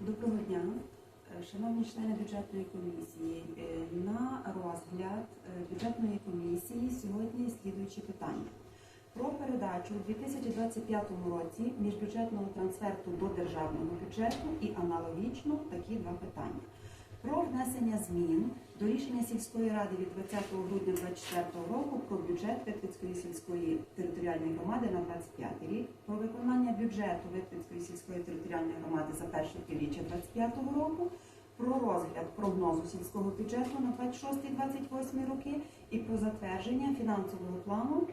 Доброго дня, Е, шановні члени бюджетної комісії. Е, На розгляд е, бюджетної комісії сьогодні слідуючі питання. Про передачу у 2025 році міжбюджетного трансферту до державного бюджету і аналогічно такі два питання. Про внесення змін до рішення сільської ради від 20 грудня 2024 року про бюджет Витвицької сільської територіальної громади на 25 рік, про виконання бюджету Витвицької сільської територіальної громади за перше півріччя 2025 року, про розгляд прогнозу сільського бюджету на 26-28 роки і про затвердження фінансового плану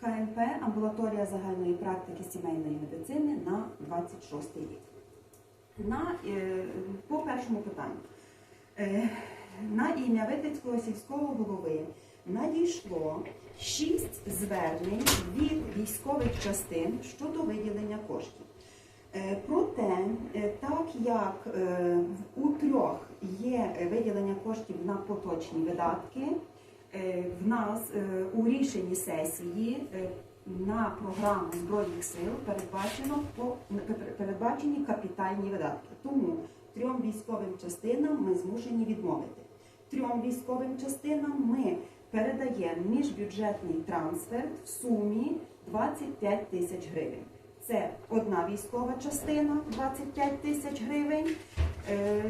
КНП амбулаторія загальної практики сімейної медицини на 26 рік. На, е, по першому питанню. Е, На ім'я Витицького сільського голови надійшло шість звернень від військових частин щодо виділення коштів. Е, Проте, е, так як у трьох є виділення коштів на поточні видатки, в нас у рішенні сесії на програму Збройних сил передбачені капітальні видатки. Тому трьом військовим частинам ми змушені відмовити. Трьом військовим частинам ми передаємо міжбюджетний трансфер в сумі 25 тисяч гривень. Це одна військова частина 25 тисяч гривень, е,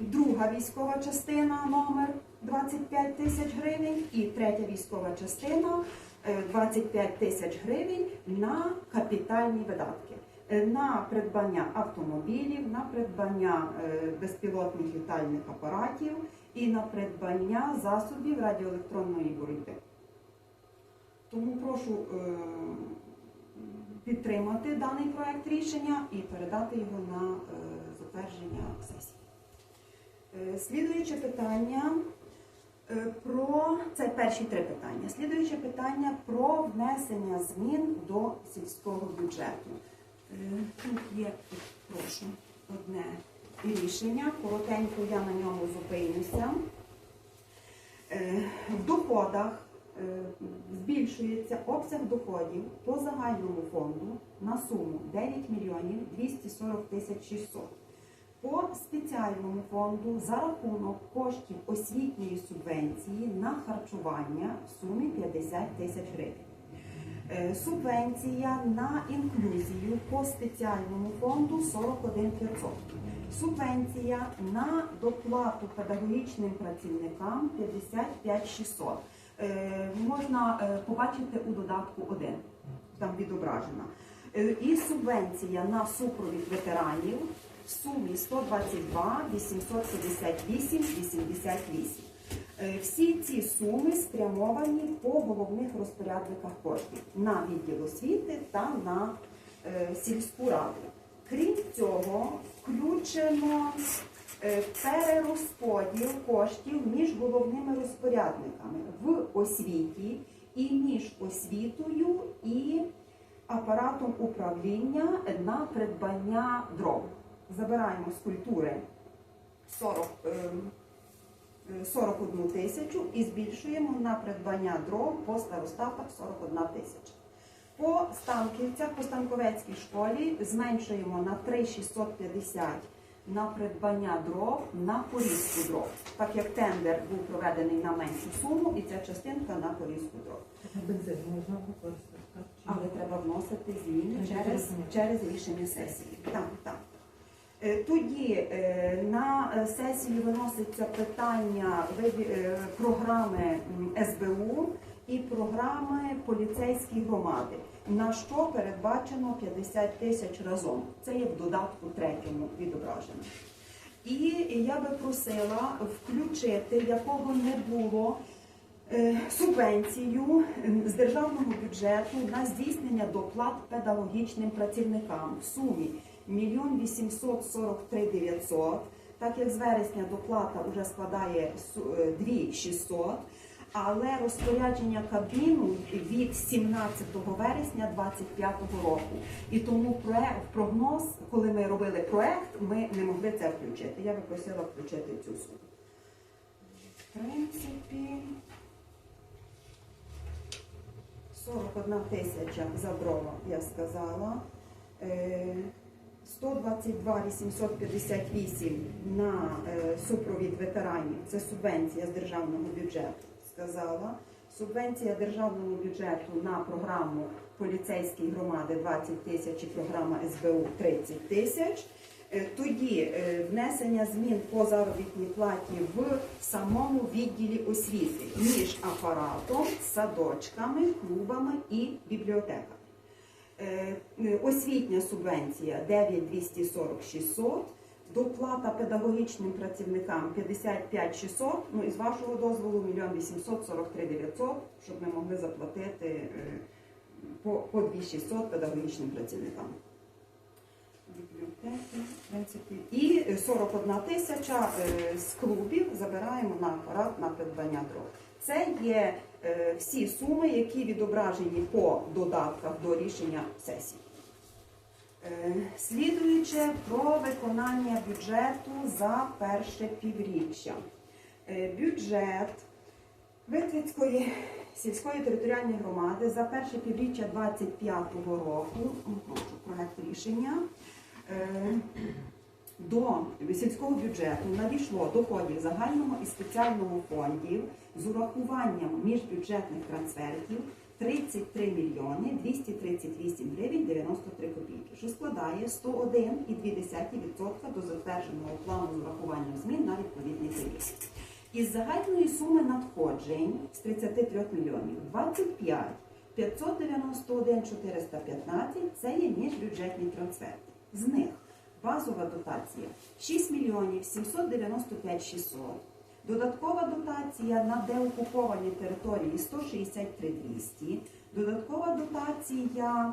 друга військова частина номер 25 тисяч гривень і третя військова частина е, 25 тисяч гривень на капітальні видатки. Е, На придбання автомобілів, на придбання е, безпілотних літальних апаратів і на придбання засобів радіоелектронної боротьби. Тому прошу е, підтримати даний проект рішення і передати його на затвердження сесії. Слідуюче питання про це перші три питання. Слідуюче питання про внесення змін до сільського бюджету. Е, Тут є, прошу, одне рішення. Коротенько я на ньому зупинюся. Е, В доходах е, збільшується обсяг доходів по загальному фонду на суму 9 мільйонів 240 тисяч 600. По спеціальному фонду за рахунок коштів освітньої субвенції на харчування в сумі 50 тисяч гривень. Е, Субвенція на інклюзію по спеціальному фонду 41 500. Субвенція на доплату педагогічним працівникам 55 600. Е, Можна е, побачити у додатку 1, там відображена. І субвенція на супровід ветеранів в сумі 122 858 88. Е, Всі ці суми спрямовані по головних розпорядниках коштів на відділ освіти та на е, сільську раду. Крім цього, включено е, перерозподіл коштів між головними розпорядниками в освіті і між освітою і апаратом управління на придбання дров. Забираємо з культури 40, ем, е, 41 тисячу і збільшуємо на придбання дров по старостатах 41 тисяча. По станківцях, по станковецькій школі зменшуємо на 3,650 на придбання дров на порізку дров, так як тендер був проведений на меншу суму, і ця частинка на порізку дров. Бензин можна використати, Але треба вносити зміни через, через рішення сесії. Так, так. Е, Тоді е, на е, сесію виноситься питання програми СБУ і програми поліцейські громади, на що передбачено 50 тисяч разом. Це є в додатку третьому відображено. І я би просила включити, якого не було, субвенцію з державного бюджету на здійснення доплат педагогічним працівникам в сумі 1 843 900, так як з вересня доплата вже складає су- е, 2 600, але розпорядження Кабміну від 17 вересня 2025 року. І тому проект, прогноз, коли ми робили проект, ми не могли це включити. Я би просила включити цю суму. В принципі, 41 тисяча за дрова, я сказала. Е, 122 858 на е, супровід ветеранів. Це субвенція з державного бюджету, сказала. Субвенція державного бюджету на програму поліцейської громади 20 тисяч і програма СБУ 30 тисяч. Е, Тоді е, внесення змін по заробітній платі в самому відділі освіти між апаратом, садочками, клубами і бібліотеками. Е, е, Освітня субвенція 9240 600, доплата педагогічним працівникам 55 600, ну і з вашого дозволу 1 843 900, щоб ми могли заплатити е, по, по 2600 педагогічним працівникам. І е, 41 тисяча з клубів забираємо на апарат на придбання дров. Це є всі суми, які відображені по додатках до рішення сесії. Е, Слідуюче про виконання бюджету за перше півріччя. Е, Бюджет Витвицької сільської територіальної громади за перше півріччя 2025 року, проект рішення, е, до сільського бюджету надійшло доходів загального і спеціального фондів з урахуванням міжбюджетних трансфертів 33 мільйони 238 гривень 93 копійки, що складає 101,2% до затвердженого плану з урахуванням змін на відповідний період. Із загальної суми надходжень з 33 мільйонів 25 591 415 це є міжбюджетні трансферти. З них базова дотація 6 мільйонів 795 600, додаткова дотація на деокуповані території 163 200, додаткова дотація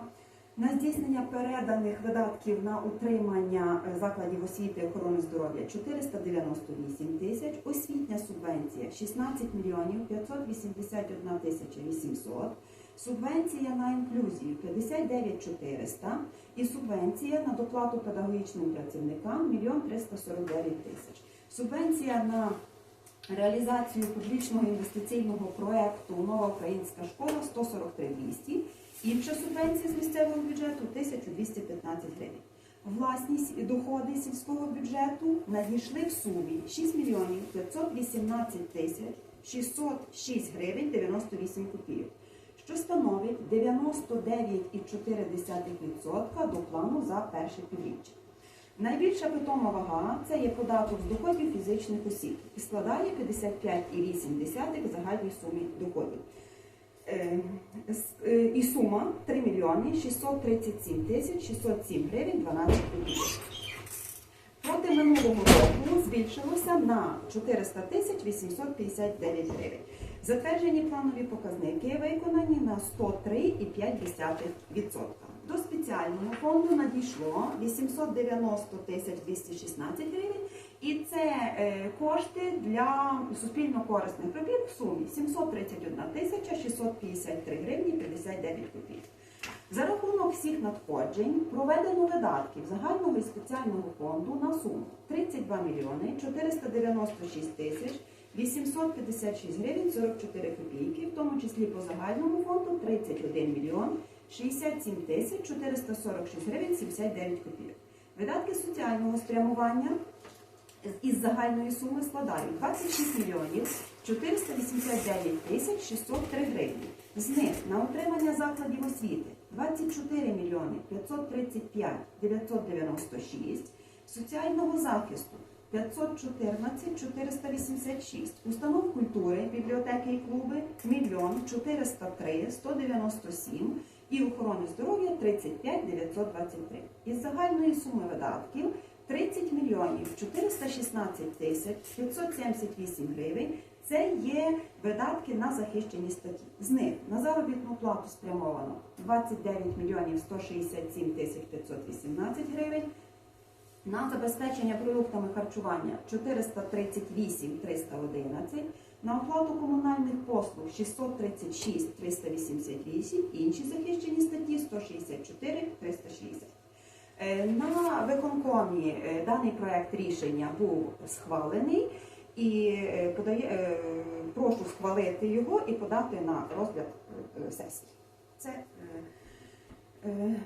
на здійснення переданих видатків на утримання е, закладів освіти і охорони здоров'я 498 тисяч, освітня субвенція 16 мільйонів 581 тисяча 800, субвенція на інклюзію 59 400 і субвенція на доплату педагогічним працівникам 1 349 тисяч. Субвенція на реалізацію публічного інвестиційного проекту Нова українська школа 143 200 Інша субвенція з місцевого бюджету 1215 гривень. Власні сі- доходи сільського бюджету надійшли в сумі 6 мільйонів 518 тисяч 606 гривень 98 копійок, що становить 99,4% до плану за перше півріччя. Найбільша питома вага це є податок з доходів фізичних осіб і складає 55,8 в загальній сумі доходів. Е, е, І сума 3 мільйони 637 тисяч 607 гривень 12 копійок. Проти минулого року збільшилося на 400 тисяч 859 гривень. Затверджені планові показники виконані на 103,5%. До спеціального фонду надійшло 890 тисяч 216 гривень, і це е, кошти для суспільно-корисних робіт в сумі 731 тисяча 653 гривні 59 копійок. За рахунок всіх надходжень проведено видатків загального і спеціального фонду на суму 32 мільйони 496 тисяч 856 гривень 44 копійки, в тому числі по загальному фонду 31 мільйон 67 тисяч 446 гривень 79 копійок. Видатки соціального спрямування із загальної суми складають 26 мільйонів 489 тисяч 603 гривні. З них на утримання закладів освіти 24 мільйони 535 996, соціального захисту 514 486, установ культури, бібліотеки і клуби 1 403 197 і охорони здоров'я 35 923. Із загальної суми видатків 30 мільйонів 416 тисяч 578 гривень. Це є видатки на захищені статті. З них на заробітну плату спрямовано 29 мільйонів 167 тисяч 518 гривень. На забезпечення продуктами харчування 438 311, на оплату комунальних послуг 636 388, інші захищені статті 164 360. Е, На виконкомі е, даний проект рішення був схвалений і е, подає, прошу схвалити його і подати на розгляд сесії. Це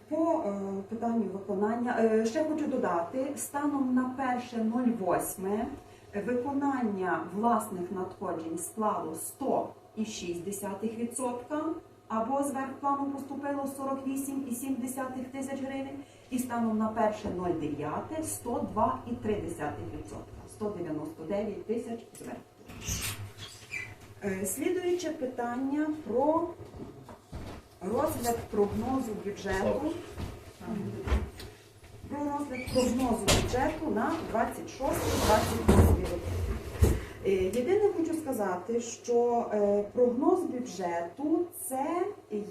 по е, питанню виконання. Е, Ще хочу додати, станом на 1.08 виконання власних надходжень склало 100,6%, або зверх плану поступило 48,7 тисяч гривень, і станом на 1.09 102,3%, 199 тисяч. Е, Слідуюче питання про розгляд прогнозу бюджету. Про розгляд прогнозу бюджету на 26-28 роки. Е, Єдине хочу сказати, що е, прогноз бюджету це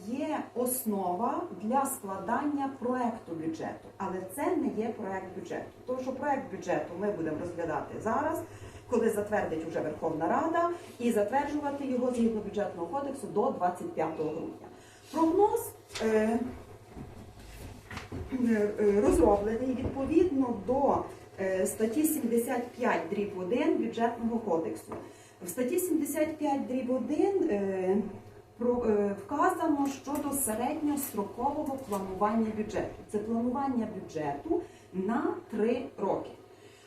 є основа для складання проекту бюджету, але це не є проект бюджету. Тому що проект бюджету ми будемо розглядати зараз, коли затвердить уже Верховна Рада, і затверджувати його згідно бюджетного кодексу до 25 грудня. Прогноз е, е, розроблений відповідно до е, статті 75 дріб 1 бюджетного кодексу. В статті 75 дріб 1 е, про- е, вказано щодо середньострокового планування бюджету. Це планування бюджету на три роки.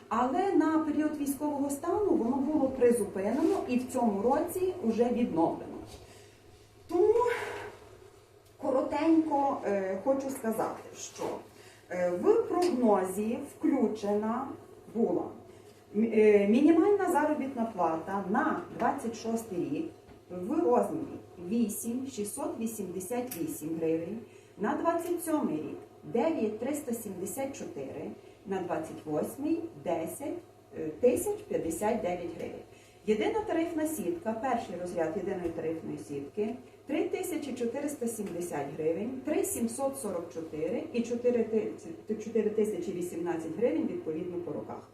Але на період військового стану воно було призупинено і в цьому році вже відновлено. Тому коротенько е, хочу сказати, що е, в прогнозі включена була е, мінімальна заробітна плата на 26 рік в розмірі 8 688 гривень, на 27 рік 9 374, на 28 10 е, тисяч 59 гривень. Єдина тарифна сітка, перший розряд єдиної тарифної сітки 3470 гривень, 3744 і 4018 гривень відповідно по роках.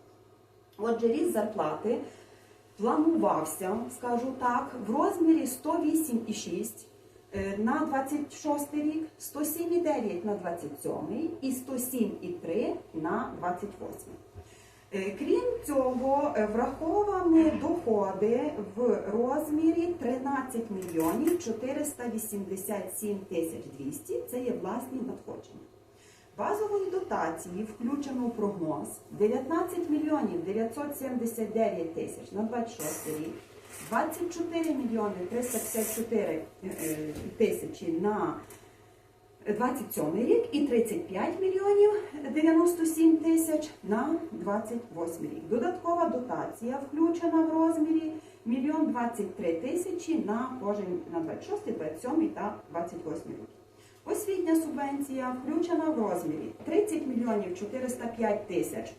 Отже, ріст зарплати планувався, скажу так, в розмірі 108,6 е, на 26 рік, 107,9 на 27 і 107,3 на 28. Е, Крім цього, е, враховані доходи в розмірі 13 мільйонів 487 тисяч 200 – це є власні надходження. Базової дотації включено в прогноз 19 мільйонів 979 тисяч на 26 рік, 24 мільйони 354 е, тисячі на 27 рік і 35 мільйонів 97 тисяч на 28 рік. Додаткова дотація включена в розмірі 1 23 тисячі на кожен на 26, 27 та 28 роки. Освітня субвенція включена в розмірі 30 мільйонів 405 тисяч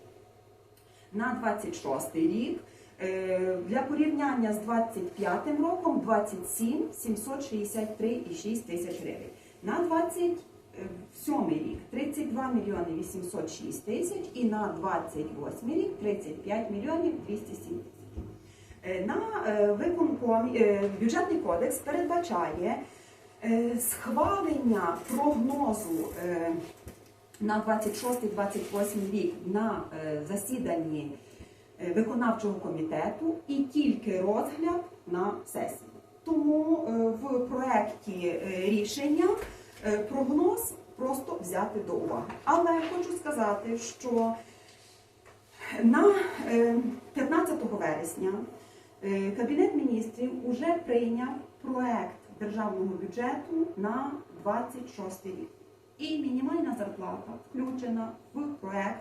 на 26 рік. Е, Для порівняння з 25 роком 27 763,6 тисяч гривень. На 27 рік 32 мільйони 806 тисяч і на 28 рік 35 мільйонів 207 тисяч. Е, На е, виконкомі е, бюджетний кодекс передбачає е, схвалення прогнозу е, на 26-28 рік на е, засіданні е, виконавчого комітету і тільки розгляд на сесії. Тому е, в проєкті е, рішення е, прогноз просто взяти до уваги. Але хочу сказати, що на е, 15 вересня Кабінет міністрів уже прийняв проект державного бюджету на 26 рік. І мінімальна зарплата включена в проект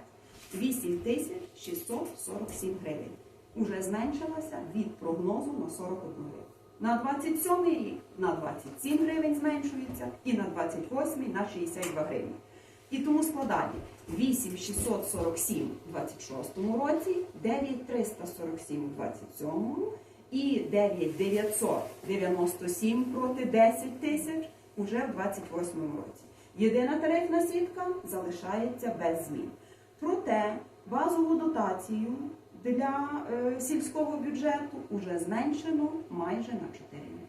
8 тисяч 647 гривень. Уже зменшилася від прогнозу на 41 гривень. На 27 рік на 27 гривень зменшується і на 28 на 62 гривні. І тому складає 8647 у 26 році, 9347 у 27 і 9997 проти 10 тисяч уже в 28 році. Єдина тарифна сітка залишається без змін. Проте базову дотацію для е, сільського бюджету вже зменшено майже на 4 мільйони.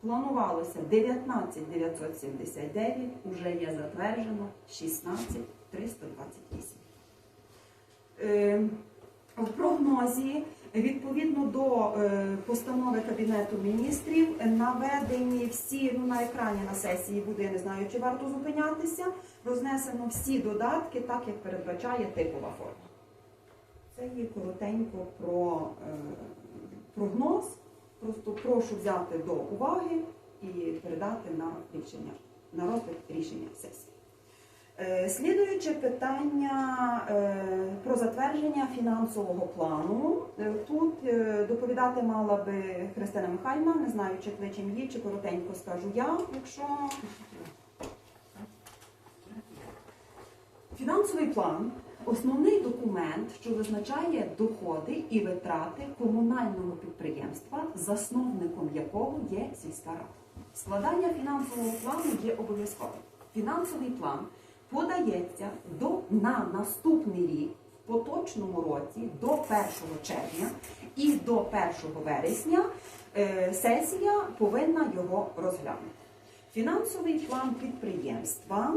Планувалося 19 979, вже є затверджено 16 328. Е, В прогнозі Відповідно до е, постанови Кабінету міністрів наведені всі, ну на екрані на сесії буде, я не знаю, чи варто зупинятися, рознесено всі додатки, так як передбачає типова форма. Це є коротенько про е, прогноз. Просто прошу взяти до уваги і передати на рішення, на розгляд рішення сесії. Е, Слідуюче питання е, про затвердження фінансового плану. Тут доповідати мала би Христина Михайлівна, не знаю, чи кличем її, чи коротенько скажу я, якщо фінансовий план основний документ, що визначає доходи і витрати комунального підприємства, засновником якого є сільська рада. Складання фінансового плану є обов'язковим. Фінансовий план подається до на наступний рік в поточному році до 1 червня і до 1 вересня е, сесія повинна його розглянути. Фінансовий план підприємства.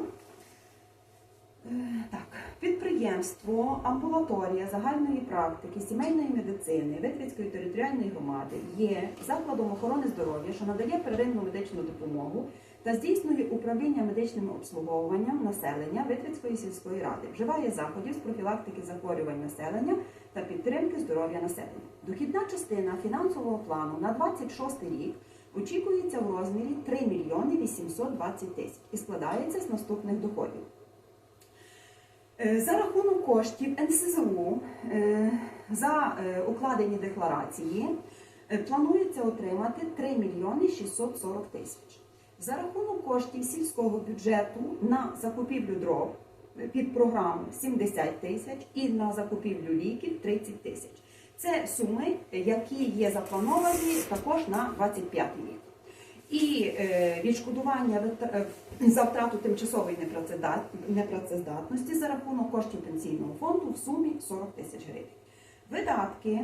Е, Так, підприємство, амбулаторія загальної практики, сімейної медицини Витвицької територіальної громади є закладом охорони здоров'я, що надає первинну медичну допомогу та здійснює управління медичним обслуговуванням населення Витвицької сільської ради, вживає заходів з профілактики захворювань населення та підтримки здоров'я населення. Дохідна частина фінансового плану на 26 рік очікується в розмірі 3 мільйони 820 тисяч і складається з наступних доходів. Е, За рахунок коштів НСЗУ е, за е, укладені декларації планується отримати 3 мільйони 640 тисяч. За рахунок коштів сільського бюджету на закупівлю дров під програму 70 тисяч і на закупівлю ліків 30 тисяч. Це суми, які є заплановані також на 25 рік. І е, відшкодування е, за втрату тимчасової непрацездатності за рахунок коштів пенсійного фонду в сумі 40 тисяч гривень. Видатки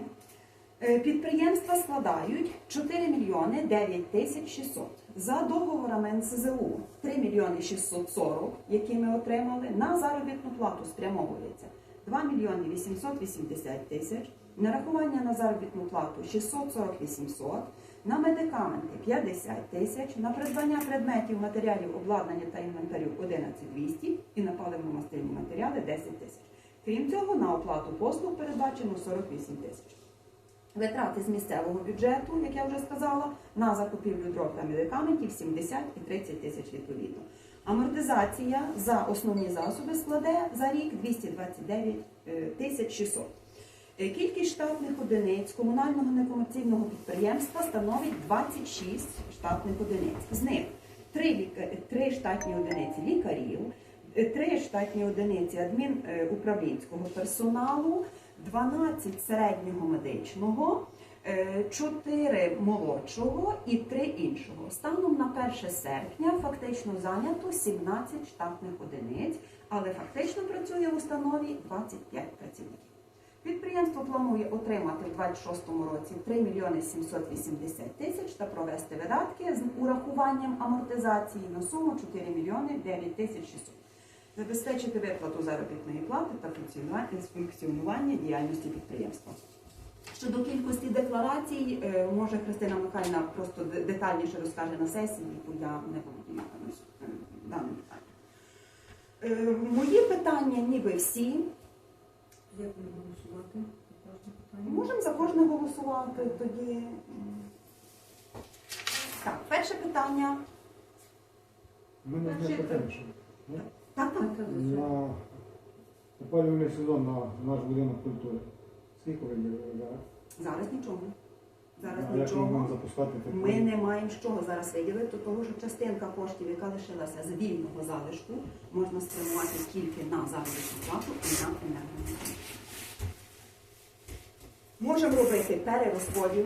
е, підприємства складають 4 мільйони 9 тисяч 600. За договорами НСЗУ 3 мільйони 640, які ми отримали, на заробітну плату спрямовується 2 мільйони 880 тисяч, нарахування на заробітну плату 640 800, на медикаменти 50 тисяч, на придбання предметів, матеріалів, обладнання та інвентарю 11 200 і на паливно-мастильні матеріали 10 тисяч. Крім цього, на оплату послуг передбачено 48 тисяч. Витрати з місцевого бюджету, як я вже сказала, на закупівлю дров та медикаментів 70 і 30 тисяч відповідно. Амортизація за основні засоби складе за рік 229 е, тисяч 600. Е, Кількість штатних одиниць комунального некомерційного підприємства становить 26 штатних одиниць. З них 3, 3 штатні одиниці лікарів, 3 штатні одиниці адмінуправлінського персоналу, 12 середнього медичного, 4 молодшого і 3 іншого. Станом на 1 серпня фактично зайнято 17 штатних одиниць, але фактично працює в установі 25 працівників. Підприємство планує отримати в 2026 році 3 мільйони 780 тисяч та провести видатки з урахуванням амортизації на суму 4 мільйони 9 тисяч 600. Забезпечити виплату заробітної плати та функціонування, діяльності підприємства. Щодо кількості декларацій, е, може Христина Михайлівна просто детальніше розкаже на сесії, бо я не володію е, даним питанням. Е, Мої питання ніби всі. Як будемо голосувати? за кожне питання? Можемо за кожне голосувати тоді. Так, перше питання. У мене одне питання. ще. Ну, Так, так. На опалювальний сезон на наш будинок культури. Скільки ви є зараз? Зараз нічого. Зараз А як ми можемо нічого. запускати таке? Ми не маємо з чого зараз виділити, тому що частинка коштів, яка лишилася з вільного залишку, можна спрямувати тільки на заробітну плату і на енергоносії. Можемо робити перерозподіл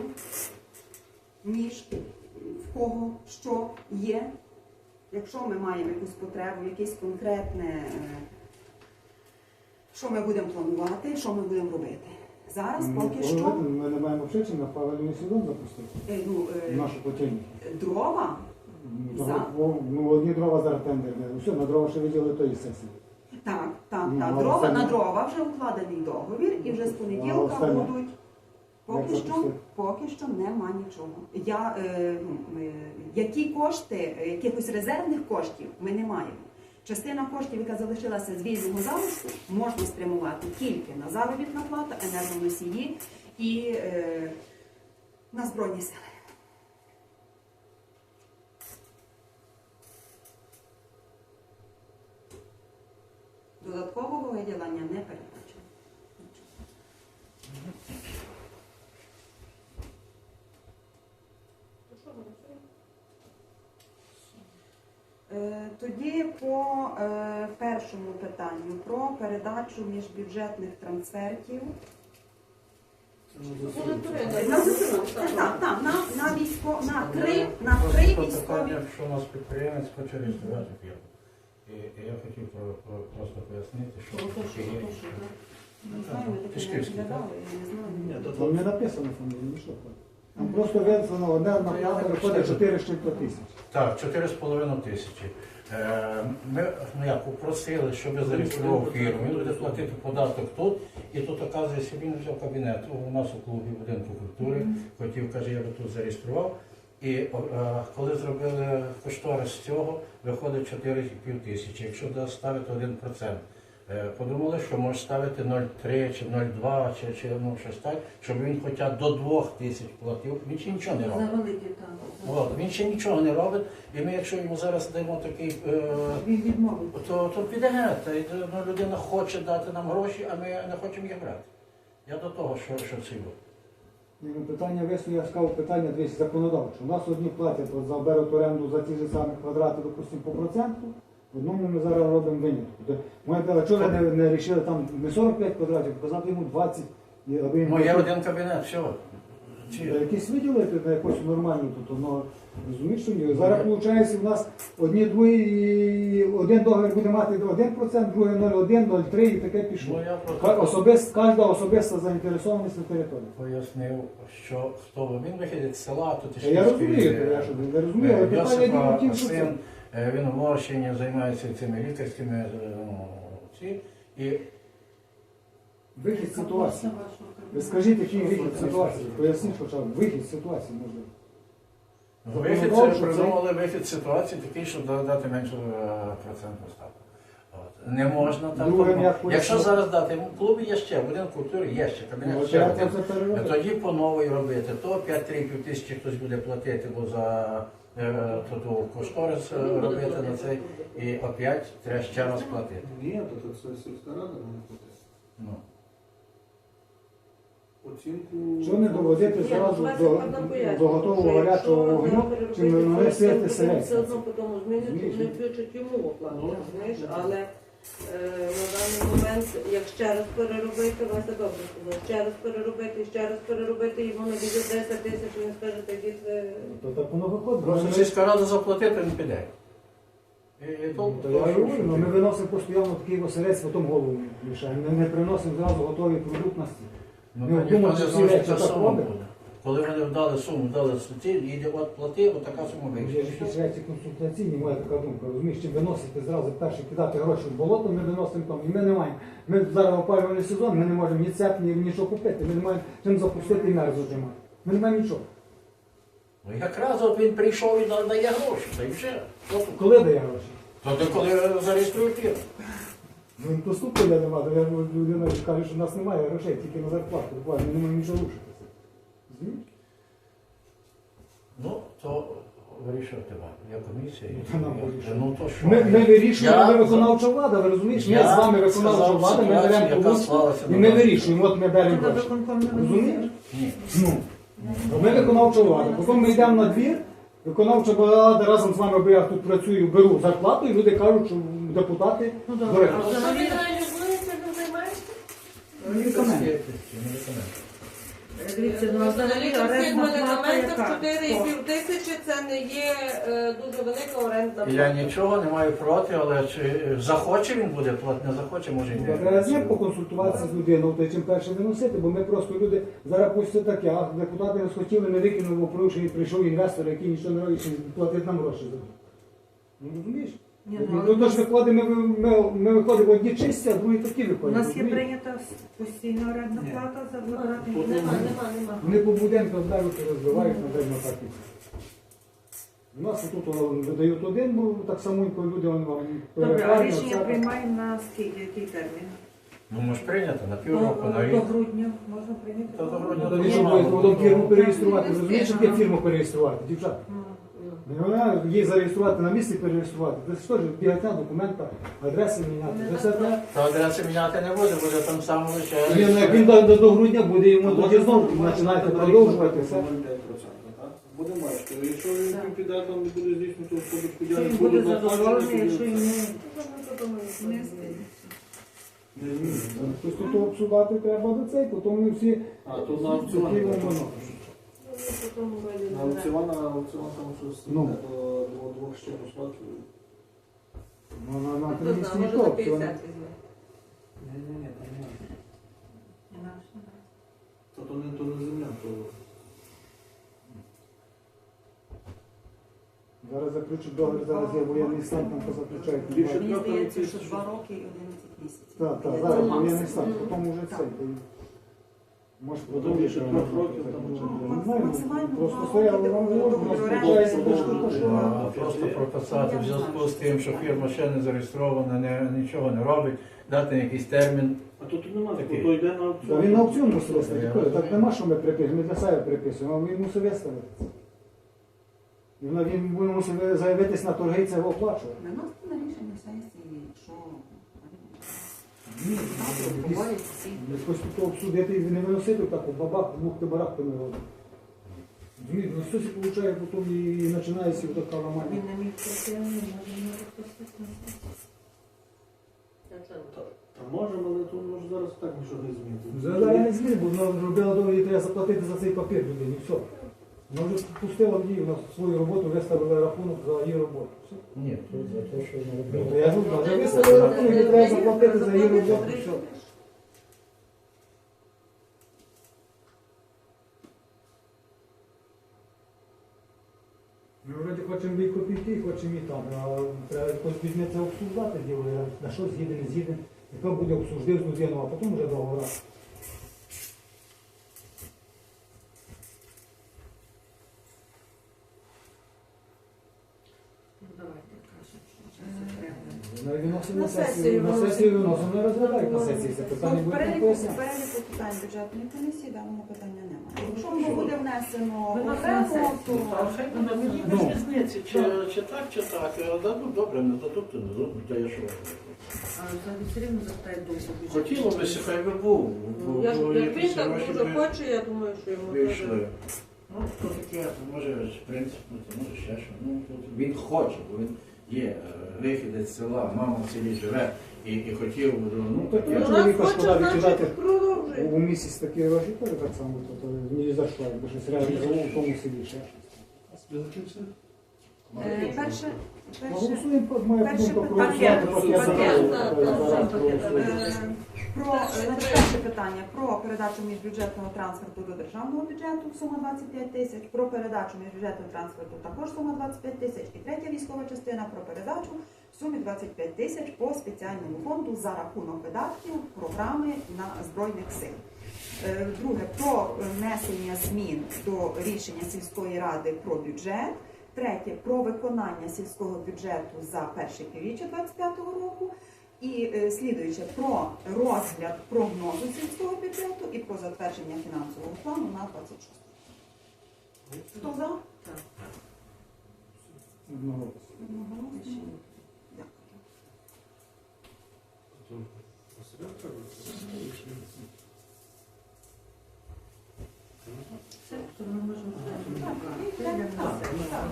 між в кого що є. Якщо ми маємо якусь потребу, якесь конкретне, е, що ми будемо планувати, що ми будемо робити. Зараз Ну, поки що Ми не маємо чим на опалювальний сезон запустити. е, ну, е, Нашу платіння. дрова Ну, За. Ну, одні дрова зараз тендер. Все, на дрова ще виділи тої сесії. Так, так, Ну, так. Дрова на дрова вже укладений договір і вже з понеділка будуть. Поки що, поки що нема нічого. Я, е, ну, е, які кошти, якихось резервних коштів ми не маємо. Частина коштів, яка залишилася з вільного залишку, можна спрямувати тільки на заробітна плата, енергоносії і е, на збройні сили. Додаткового виділення не передбачено. Тоді по е, першому питанню про передачу міжбюджетних трансфертів. На Так, так, на, на військо, на три, на три військові. питання, що у нас підприємець хоче реєструвати фірму. І, я хотів про, про, просто пояснити, що. Не знаю, ми таке не Тишківський, так? розглядали, я не знаю. Там не написано фамілія, ну що там. Там просто винесено одне на плата виходить 4 з тисяч. Так, 4,5 тисячі. Е, Ми ну, як, попросили, щоб зареєстрував фірму, він буде платити податок тут, і тут, оказується, він взяв кабінет у нас у клубі будинку культури, хотів, каже, я би тут зареєстрував. І е, коли зробили кошторис з цього, виходить 4,5 тисячі. Якщо да, ставити 1%. Е, Подумали, що може ставити 0,3 чи 0,2 чи, чи ну, щось так, щоб він хоча б до 2 тисяч платив. Він ще нічого не робить. За великі там. От, він ще нічого не робить, і ми, якщо йому зараз даємо такий, е, Він відмовив. то, то піде геть. Та й, ну, людина хоче дати нам гроші, а ми не хочемо їх брати. Я до того, що, що це було. Ну, Питання висновку, я сказав, питання десь законодавче. У нас одні платять от, за беруть оренду за ті ж самі квадрати, допустимо, по проценту. В одному ми зараз робимо виняток. Тобто, Моя казала, чого ви не, не рішили там не 45 квадратів, показати йому 20. І, аби він Ну, є один кабінет, все. Та Якісь виділити на якусь нормальну тут, воно розумієш, що ні. Зараз виходить, у нас одні двоє, і один договір буде мати 1%, другий 0,1, 0,3 і таке ну, пішло. Ка- Особист, кожна особиста заінтересованість на території. пояснив, що хто ви. він виходить з села, тут Я розумію, то я що не розумію, але питання діло в тім, що це. Е, він в Лорщині займається цими лікарськими е, ну, ці, і Вихід з ситуації. Ви скажіть, який вихід з ситуації. Поясніть хоча б вихід з ситуації можливо. Вихід це придумали вихід з ситуації такий, щоб дати меншу е, процентну ставку. От. Не можна так. Друге, тому- як Якщо поясню. зараз дати, в клубі є ще, в будинку культури є ще, Ну, кабінет от ще я один. це переробив. Тоді по новій робити, то 5-3 тисячі хтось буде платити, бо за кошторис е, робити на цей, і опять треба ще раз платити. Ні, то це сільська рада не платить. Ну. Оцінку. Що не доводити зразу ну, до, до готового гарячого якщо вогню, чи не навесити селяться. Все одно по тому Розумієш? не включать йому оплату, знаєш, ну, Але е, на даний момент, як ще раз переробити, Вася добре сказав, ще раз переробити, ще раз переробити, і воно буде 10 тисяч, він скаже, тоді це... То так воно виходить. Просто Ми- сільська рада заплатити, він піде. І, і то, То я говорю, ну, ми виносимо постійно такий осередець, потім голову мішаємо. Ми не приносимо зразу готовий продукт на стіл. Ну, Ну, тоді що всі речі так буде. Коли вони вдали суму, вдали суті, йде от плати, от така сума вийшла. якісь речі консультаційні, моя така думка. Розумієш, чим виносити зразу перше кидати гроші в болото, ми виносимо там. І ми не маємо. Ми зараз опалювальний сезон, ми не можемо ні цеп, ні нічого купити. Ми не маємо чим запустити і маємо. Ми не маємо нічого. Ну якраз от він прийшов і да- дає гроші, та й вже. Коли дає гроші? Тоді коли зареєструє фірму. Ну, доступу я немає, я людина каже, що в нас немає грошей, тільки на зарплату. Буквально, ми не можемо нічого рушити. Ну, то вирішувати вам. Я комісія. і- Та вирішує. Ну то що? Ми, ми вирішуємо, Я ми виконавча влада, ви розумієш? Ми Я з вами виконавча сказав влада, ми ситуацію, беремо яка комусь склалася і на ми нас. вирішуємо, от ми беремо гроші. Розумієш? Ні. Ну, ми виконавча влада. Потім ми йдемо на двір, виконавча влада разом з вами, бо я тут працюю, беру зарплату, і люди кажуть, що депутати Ну, добре. беруть. Що взагалі- ти реалізуєш, чим займаєшся? Медикаменти. Дивіться, ну взагалі в цих орендна плата медикаментах яка? 4,5 тисячі це не є е, дуже велика орендна Я плата. нічого не маю проти, але чи захоче він буде платити, не захоче, може і не. Треба з поконсультуватися з людиною, то чим перше виносити, бо ми просто люди зараз пусть це таке, а депутати не схотіли, ми викинули, бо порушення прийшов інвестор, який нічого не робить, платить нам гроші за. Ну розумієш? Ні, Ну, ну, ну, то ж виходимо, ми, ми, ми виходимо одні чисті, а другі такі У виходять. нас є розумієте? прийнята постійна орендна Ні. плата за квадратний Нема, метр. нема, нема. Вони по будинкам і розбивають на день так. У нас тут о, видають один, ну так само люди вони вам Добре, а рішення всяке. приймаємо на скільки, який термін? Ну, може прийняти на До, півроку, на до рік. грудня можна прийняти? Та до грудня Ну, Тоді буде, потім фірму перереєструвати. Розумієш, що фірму перереєструвати, дівчата? Ну, Вона її зареєструвати на місці перереєструвати. Це ж бігатня, документа, адреси міняти. Це все треба. Та адреси міняти не буде, буде там саме лише. Він, як він до, до, до грудня буде йому тоді знову починаєте продовжувати все. 0,5%, Будемо бачити. Якщо він піде, там не буде здійснювати діяльність, він буде буде задоволений, якщо йому Не Тобто тут обсувати треба до цей, потім ми всі А, тут на такі аукціоні. воно. На аукціон, на аукціон там щось Ну. йде до до двох ще років. Ну, на, на Хто три знає, може за аукціон. 50 візьме. Ні-ні-ні, там ні. То то не, то не земля, то... Зараз заключить договір, зараз є воєнний стан, там позаключають. Більше Мені здається, що 2 роки і 11 місяців. Так, так, зараз воєнний стан, потім вже Так. Може продовжити. більше трьох років там Ну, Просто стояли що Просто прописати в зв'язку з тим, що фірма ще не зареєстрована, не, нічого не робить, дати якийсь термін. А то тут нема, Такий. то йде на аукціон. він на аукціон мусив виставити. Так нема, що ми приписуємо, ми для себе приписуємо, а він мусив виставити. це. Він мусив заявитись на торги і це оплачувати. Виносити на рішення сесії, що Ні. Якось тут обсудити і не виносити так, у бабах, двох тибарах помирали. Розумієте, ну щось виходить, потім і починається така ламання. Він не не розпустити. Та можемо, але тут може зараз так нічого не змінити. Зараз не змін, бо вона треба заплатити за цей папір людині. Все. Вона вже пустила в дію, вона свою роботу виставила рахунок за її роботу. Все. Ні, тут за те, що не Ну, робили. то я говорю, вона вже виставила рахунок, і треба заплатити за її роботу. Все. Ми вроді хочемо і копійки, хочемо і там, а треба якось візьметься обсуждати діло, на що з'їде, не з'їде, яка буде обсуждив з людиною, а потім вже договора. Ну, давайте кажемо, що це треба. На сесію, на сесію виносимо, не розглядають на сесії. Це питання Ну, в буде переліку, в питань бюджетної комісії даного питання немає. Якщо воно буде внесено на окремо, то Хай мені Ну. різниці, чи, чи так, чи так. А дадуть добре, не дадуть, то не дадуть, то я що. Все рівно запитають. Хотіло би, хай би був. Ну, Я ж як він так гроші дуже би хоче, я думаю, що йому Вийшли. Ну, то таке, може, принцип, ну, це може ще що. Ну, тут він хоче, бо він є вихід вихідець з села, мама в селі живе і, і хотів, ну, Ну, так я Ну, чоловіка шкода відкидати. У місяць такі гроші теж так само, то, то ні за що, якби щось реально в тому селі ще. Е, перше, перше перше питання. Е, Про е, значить, перше питання про передачу міжбюджетного трансферту до державного бюджету сума 25 тисяч, про передачу міжбюджетного трансферту також сума 25 тисяч. І третя військова частина про передачу в сумі 25 тисяч по спеціальному фонду за рахунок видатків програми на збройних сил. Е, Друге про внесення змін до рішення сільської ради про бюджет. Третє про виконання сільського бюджету за перше півріччя 2025 року. І е, слідуюче про розгляд прогнозу сільського бюджету і про затвердження фінансового плану на 26 Хто за? Одного. Одноголосно. Дякую. Все, то ми можемо Так, все. так, Йдемо на так, сесію. Так, так.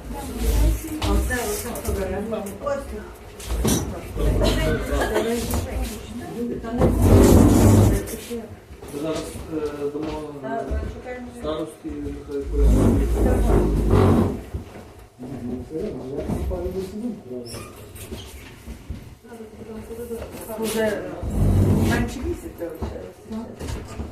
А оце, оце бере? Зараз е, старості, нехай. Уже менше місяця лишилося.